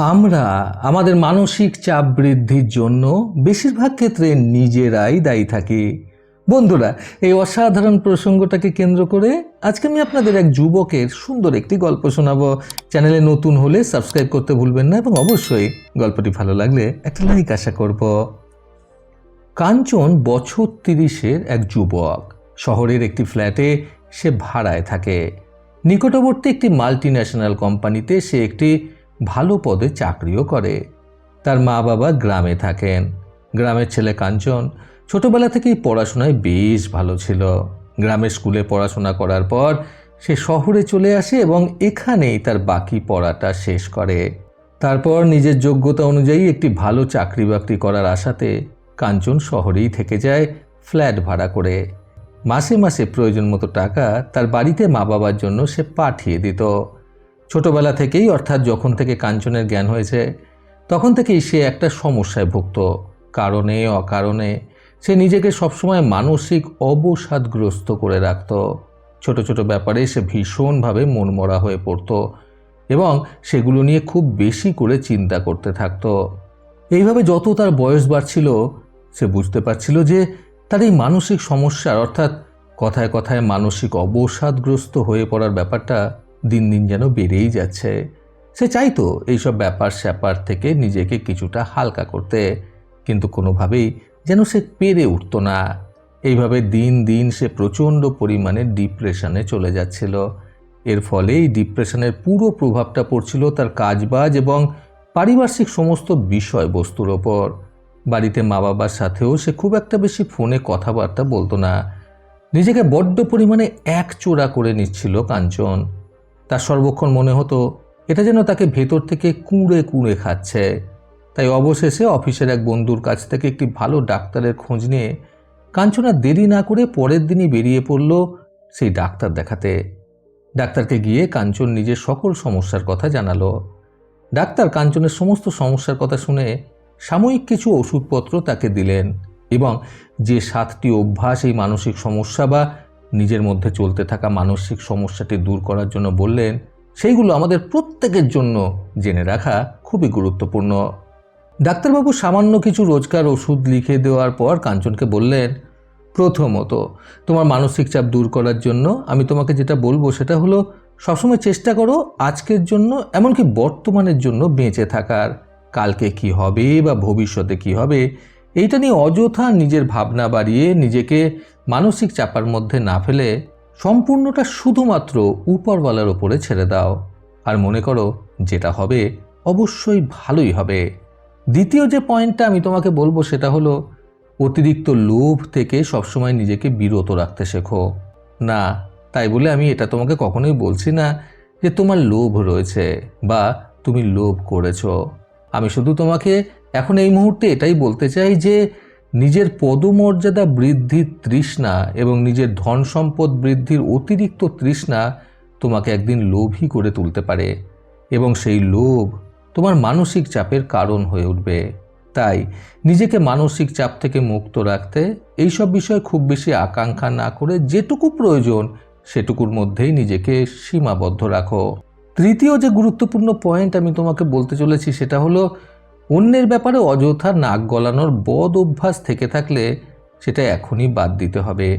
আমরা আমাদের মানসিক চাপ বৃদ্ধির জন্য বেশিরভাগ ক্ষেত্রে নিজেরাই দায়ী থাকি। বন্ধুরা, এই অসাধারণ প্রসঙ্গটাকে কেন্দ্র করে আজকে আমি আপনাদের এক যুবকের সুন্দর একটি গল্প শোনাবো। চ্যানেলে নতুন হলে সাবস্ক্রাইব করতে ভুলবেন না এবং অবশ্যই গল্পটি ভালো লাগলে একটা লাইক আশা করব। কাঞ্চন বছর তিরিশের এক যুবক। শহরের একটি ফ্ল্যাটে সে ভাড়ায় থাকে। নিকটবর্তী একটি মাল্টি ন্যাশনাল কোম্পানিতে সে একটি ভালো পদে চাকরিও করে। তার মা বাবা গ্রামে থাকেন। গ্রামের ছেলে কাঞ্চন ছোটবেলা থেকেই পড়াশোনায় বেশ ভালো ছিল। গ্রামের স্কুলে পড়াশোনা করার পর সে শহরে চলে আসে এবং এখানেই তার বাকি পড়াটা শেষ করে। তারপর নিজের যোগ্যতা অনুযায়ী একটি ভালো চাকরি বাকরি করার আশাতে কাঞ্চন শহরেই থেকে যায় ফ্ল্যাট ভাড়া করে। মাসে মাসে প্রয়োজন মতো টাকা তার বাড়িতে মা বাবার জন্য সে পাঠিয়ে দিত। ছোটবেলা থেকেই, অর্থাৎ যখন থেকে কাঞ্চনের জ্ঞান হয়েছে, তখন থেকেই সে একটা সমস্যায় ভুগত কারণে, অকারণে, সে নিজেকে সবসময় মানসিক অবসাদগ্রস্ত করে রাখত। ছোট ছোট ব্যাপারে সে ভীষণভাবে মনমরা হয়ে পড়ত এবং সেগুলো নিয়ে খুব বেশি করে চিন্তা করতে থাকত। এইভাবে যত তার বয়স বাড়ছিল, সে বুঝতে পারছিল যে তার এই মানসিক সমস্যার, অর্থাৎ কথায় কথায় মানসিক অবসাদগ্রস্ত হয়ে পড়ার ব্যাপারটা দিন দিন যেন বেড়েই যাচ্ছে। সে চাইতো এইসব ব্যাপার স্যাপার থেকে নিজেকে কিছুটা হালকা করতে, কিন্তু কোনোভাবেই যেন সে পেরে উঠতো না। এইভাবে দিন দিন সে প্রচণ্ড পরিমাণে ডিপ্রেশনে চলে যাচ্ছিল। এর ফলে এই ডিপ্রেশনের পুরো প্রভাবটা পড়ছিল তার কাজবাজ এবং পারিপার্শ্বিক সমস্ত বিষয়বস্তুর ওপর। বাড়িতে মা বাবার সাথেও সে খুব একটা বেশি ফোনে কথাবার্তা বলতো না। নিজেকে বড্ড পরিমাণে এক চোরা করে নিচ্ছিল কাঞ্চন। তার সর্বক্ষণ মনে হতো এটা যেন তাকে ভেতর থেকে কুঁড়ে কুঁড়ে খাচ্ছে। তাই অবশেষে অফিসের এক বন্ধুর কাছ থেকে একটি ভালো ডাক্তারের খোঁজ নিয়ে কাঞ্চনা দেরি না করে পরের দিনই বেরিয়ে পড়ল সেই ডাক্তার দেখাতে। ডাক্তারকে গিয়ে কাঞ্চন নিজের সকল সমস্যার কথা জানালো। ডাক্তার কাঞ্চনের সমস্ত সমস্যার কথা শুনে সাময়িক কিছু ওষুধপত্র তাকে দিলেন এবং যে সাতটি অভ্যাস এই মানসিক সমস্যা বা নিজের মধ্যে চলতে থাকা মানসিক সমস্যাটি দূর করার জন্য বললেন, সেইগুলো আমাদের প্রত্যেকের জন্য জেনে রাখা খুবই গুরুত্বপূর্ণ। ডাক্তারবাবু সামান্য কিছু রোজকার ওষুধ লিখে দেওয়ার পর কাঞ্চনকে বললেন, প্রথমত, তোমার মানসিক চাপ দূর করার জন্য আমি তোমাকে যেটা বলব সেটা হলো, সবসময় চেষ্টা করো আজকের জন্য এমনকি বর্তমানের জন্য বেঁচে থাকার। কালকে কি হবে বা ভবিষ্যতে কি হবে, এইটা নিয়ে অযথা নিজের ভাবনা বাড়িয়ে নিজেকে মানসিক চাপার মধ্যে না ফেলে সম্পূর্ণটা শুধুমাত্র উপরওয়ালার ওপরে ছেড়ে দাও। আর মনে করো, যেটা হবে অবশ্যই ভালোই হবে। দ্বিতীয় যে পয়েন্টটা আমি তোমাকে বলব, সেটা হলো অতিরিক্ত লোভ থেকে সবসময় নিজেকে বিরত রাখতে শেখো। না, তাই বলে আমি এটা তোমাকে কখনোই বলছি না যে তোমার লোভ রয়েছে বা তুমি লোভ করেছ। আমি শুধু তোমাকে এখন এই মুহূর্তে এটাই বলতে চাই যে নিজের পদমর্যাদা বৃদ্ধির তৃষ্ণা এবং নিজের ধন সম্পদ বৃদ্ধির অতিরিক্ত তৃষ্ণা তোমাকে একদিন লোভী করে তুলতে পারে এবং সেই লোভ তোমার মানসিক চাপের কারণ হয়ে উঠবে। তাই নিজেকে মানসিক চাপ থেকে মুক্ত রাখতে এইসব বিষয়ে খুব বেশি আকাঙ্ক্ষা না করে যেটুকু প্রয়োজন সেটুকুর মধ্যেই নিজেকে সীমাবদ্ধ রাখো। তৃতীয় যে গুরুত্বপূর্ণ পয়েন্ট আমি তোমাকে বলতে চলেছি সেটা হলো অন্যের ব্যাপারে অযথা নাক গলানোর বদ অভ্যাস থেকে থাকলে সেটা এখনই বাদ দিতে হবে।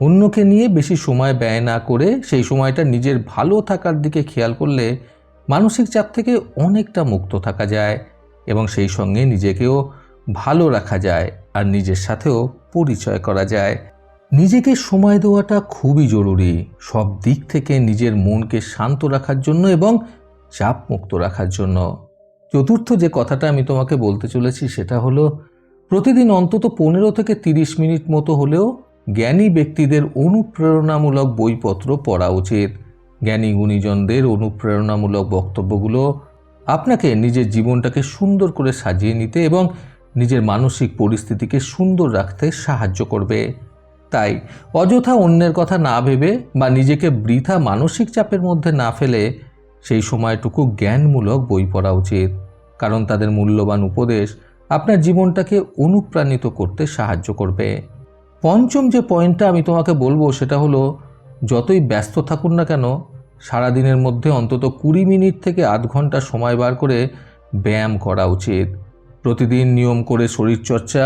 অন্যকে নিয়ে বেশি সময় ব্যয় না করে সেই সময়টা নিজের ভালো থাকার দিকে খেয়াল করলে মানসিক চাপ থেকে অনেকটা মুক্ত থাকা যায় এবং সেই সঙ্গে নিজেকেও ভালো রাখা যায় আর নিজের সাথেও পরিচয় করা যায়। নিজেকে সময় দেওয়াটা খুবই জরুরি। সব দিক থেকে নিজের মনকে শান্ত রাখার জন্য এবং চাপ মুক্ত রাখার জন্য। চতুর্থ যে কথাটা আমি তোমাকে বলতে চলেছি সেটা হলো, প্রতিদিন অন্তত পনেরো থেকে তিরিশ মিনিট মতো হলেও জ্ঞানী ব্যক্তিদের অনুপ্রেরণামূলক বইপত্র পড়া উচিত। জ্ঞানী গুণীজনদের অনুপ্রেরণামূলক বক্তব্যগুলো আপনাকে নিজের জীবনটাকে সুন্দর করে সাজিয়ে নিতে এবং নিজের মানসিক পরিস্থিতিকে সুন্দর রাখতে সাহায্য করবে। তাই অযথা অন্যের কথা না ভেবে বা নিজেকে বৃথা মানসিক চাপের মধ্যে না ফেলে সেই সময়টুকু জ্ঞানমূলক বই পড়া উচিত। কারণ তাদের মূল্যবান উপদেশ আপনার জীবনটাকে অনুপ্রাণিত করতে সাহায্য করবে। পঞ্চম যে পয়েন্টটা আমি তোমাকে বলব সেটা হলো, যতই ব্যস্ত থাকুন না কেন, সারাদিনের মধ্যে অন্তত কুড়ি মিনিট থেকে আধ ঘণ্টা সময় বার করে ব্যায়াম করা উচিত। প্রতিদিন নিয়ম করে শরীরচর্চা,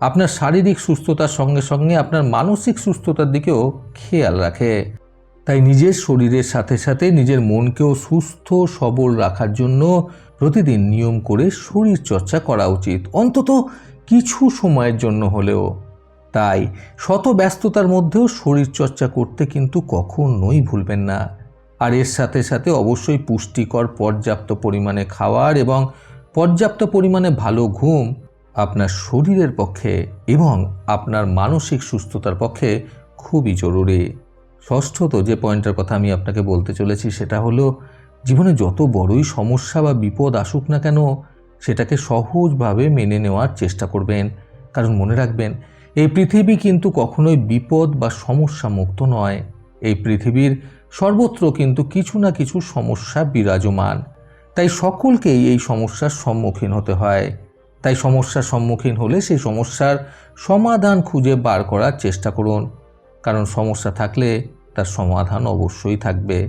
আপনার শারীরিক সুস্থতার সঙ্গে সঙ্গে আপনার মানসিক সুস্থতার দিকেও খেয়াল রাখে। তাই নিজের শরীরের সাথে সাথে নিজের মনকেও সুস্থ সবল রাখার জন্য প্রতিদিন নিয়ম করে শরীর চর্চা করা উচিত, অন্তত কিছু সময়ের জন্য হলেও। তাই শত ব্যস্ততার মধ্যেও শরীর চর্চা করতে কিন্তু কখনোই ভুলবেন না। আর এর সাথে সাথে অবশ্যই পুষ্টিকর পর্যাপ্ত পরিমাণে খাওয়ার এবং পর্যাপ্ত পরিমাণে ভালো ঘুম আপনার শরীরের পক্ষে এবং আপনার মানসিক সুস্থতার পক্ষে খুবই জরুরি। ষষ্ঠত যে পয়েন্টের কথা আমি আপনাকে বলতে চলেছি সেটা হলো জীবনে যত বড়ই সমস্যা বা বিপদ আসুক না কেন, সেটাকে সহজভাবে মেনে নেওয়ার চেষ্টা করবেন। কারণ মনে রাখবেন, এই পৃথিবী কিন্তু কখনোই বিপদ বা সমস্যা মুক্ত নয়। এই পৃথিবীর সর্বত্র কিন্তু কিছু না কিছু সমস্যা বিরাজমান। তাই সকলকেই এই সমস্যার সম্মুখীন হতে হয়। তাই সমস্যার সম্মুখীন হলে সেই সমস্যার সমাধান খুঁজে বার করার চেষ্টা করুন। কারণ সমস্যা থাকলে তার সমাধান অবশ্যই থাকবে।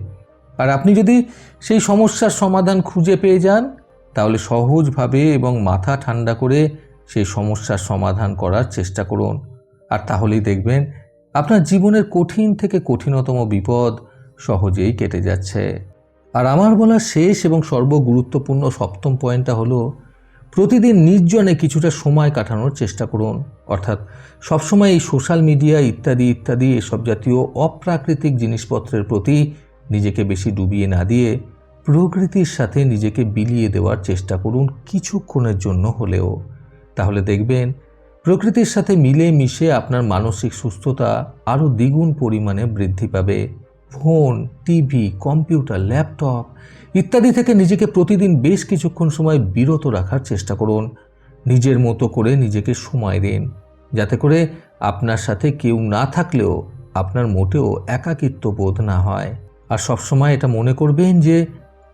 আর আপনি যদি সেই সমস্যার সমাধান খুঁজে পেয়ে যান, তাহলে সহজভাবে এবং মাথা ঠান্ডা করে সেই সমস্যার সমাধান করার চেষ্টা করুন। আর তাহলেই দেখবেন আপনার জীবনের কঠিন থেকে কঠিনতম বিপদ সহজেই কেটে যাচ্ছে। আর আমার বলা শেষ এবং সর্বগুরুত্বপূর্ণ সপ্তম পয়েন্টটা হলো, প্রতিদিন নির্জনে কিছুটা সময় কাটানোর চেষ্টা করুন। অর্থাৎ সবসময় এই সোশ্যাল মিডিয়া ইত্যাদি ইত্যাদি, এসব জাতীয় অপ্রাকৃতিক জিনিসপত্রের প্রতি নিজেকে বেশি ডুবিয়ে না দিয়ে প্রকৃতির সাথে নিজেকে বিলিয়ে দেওয়ার চেষ্টা করুন কিছুক্ষণের জন্য হলেও। তাহলে দেখবেন, প্রকৃতির সাথে মিলে মিশে আপনার মানসিক সুস্থতা আরও দ্বিগুণ পরিমাণে বৃদ্ধি পাবে। ফোন, টিভি, কম্পিউটার, ল্যাপটপ ইত্যাদি থেকে নিজেকে প্রতিদিন বেশ কিছুক্ষণ সময় বিরত রাখার চেষ্টা করুন। নিজের মতো করে নিজেকে সময় দিন, যাতে করে আপনার সাথে কেউ না থাকলেও আপনার মোটেও একাকিত্ব বোধ না হয়। আর সবসময় এটা মনে করবেন যে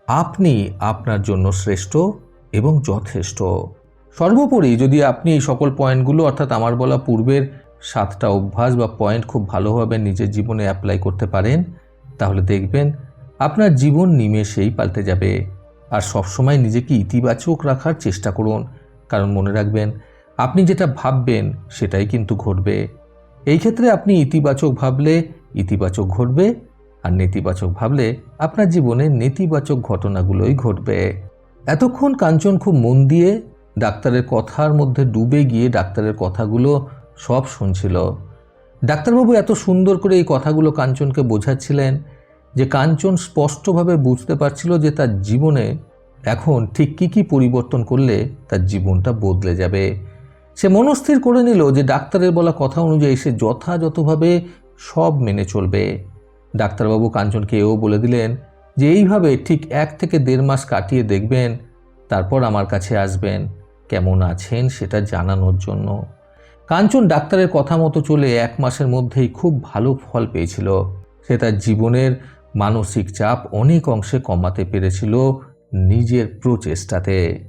আপনি আপনার জন্য শ্রেষ্ঠ এবং যথেষ্ট। সর্বোপরি যদি আপনি এই সকল পয়েন্টগুলো, অর্থাৎ আমার বলা পূর্বের সাতটা অভ্যাস বা পয়েন্ট খুব ভালোভাবে নিজের জীবনে অ্যাপ্লাই করতে পারেন, তাহলে দেখবেন আপনার জীবন নিমেষেই পাল্টে যাবে। আর সবসময় নিজেকে ইতিবাচক রাখার চেষ্টা করুন। কারণ মনে রাখবেন, আপনি যেটা ভাববেন সেটাই কিন্তু ঘটবে। এই ক্ষেত্রে আপনি ইতিবাচক ভাবলে ইতিবাচক ঘটবে আর নেতিবাচক ভাবলে আপনার জীবনে নেতিবাচক ঘটনাগুলোই ঘটবে। এতক্ষণ কাঞ্চন খুব মন দিয়ে ডাক্তারের কথার মধ্যে ডুবে গিয়ে ডাক্তারের কথাগুলো সব শুনছিল। ডাক্তারবাবু এত সুন্দর করে এই কথাগুলো কাঞ্চনকে বোঝাচ্ছিলেন যে কাঞ্চন স্পষ্টভাবে বুঝতে পারছিল যে তার জীবনে এখন ঠিক কী কী পরিবর্তন করলে তার জীবনটা বদলে যাবে। সে মনস্থির করে নিল যে ডাক্তারের বলা কথা অনুযায়ী সে যথাযথভাবে সব মেনে চলবে। ডাক্তারবাবু কাঞ্চনকে এও বলে দিলেন, যে এইভাবে ঠিক এক থেকে দেড় মাস কাটিয়ে দেখবেন, তারপর আমার কাছে আসবেন। কেমন আছেন সেটা জানানোর জন্য। কাঞ্চন ডাক্তারের কথা মতো চলে এক মাসের মধ্যেই খুব ভালো ফল পেয়েছিল। সে তার জীবনের মানসিক চাপ অনেক অংশে কমাতে পেরেছিল নিজের প্রচেষ্টাতে।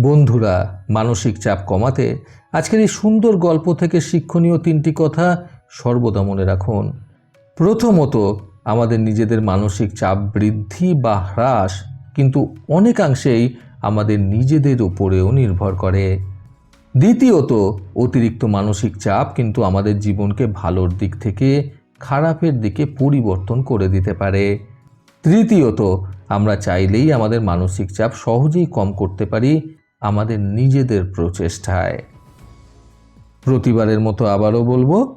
বন্ধুরা, মানসিক চাপ কমাতে আজকের এই সুন্দর গল্প থেকে শিক্ষণীয় তিনটি কথা সর্বদা মনে রাখুন, প্রথমত আমাদের নিজেদের মানসিক চাপ বৃদ্ধি বা হ্রাস কিন্তু অনেকাংশেই আমাদের নিজেদের উপরেও নির্ভর করে। দ্বিতীয়ত, অতিরিক্ত মানসিক চাপ কিন্তু আমাদের জীবনকে ভালোর দিক থেকে খারাপের দিকে পরিবর্তন করে দিতে পারে। তৃতীয়ত, আমরা চাইলেই আমাদের মানসিক চাপ সহজেই কম করতে পারি আমাদের নিজেদের প্রচেষ্টায়। প্রতিবারের মতো আবারও বলব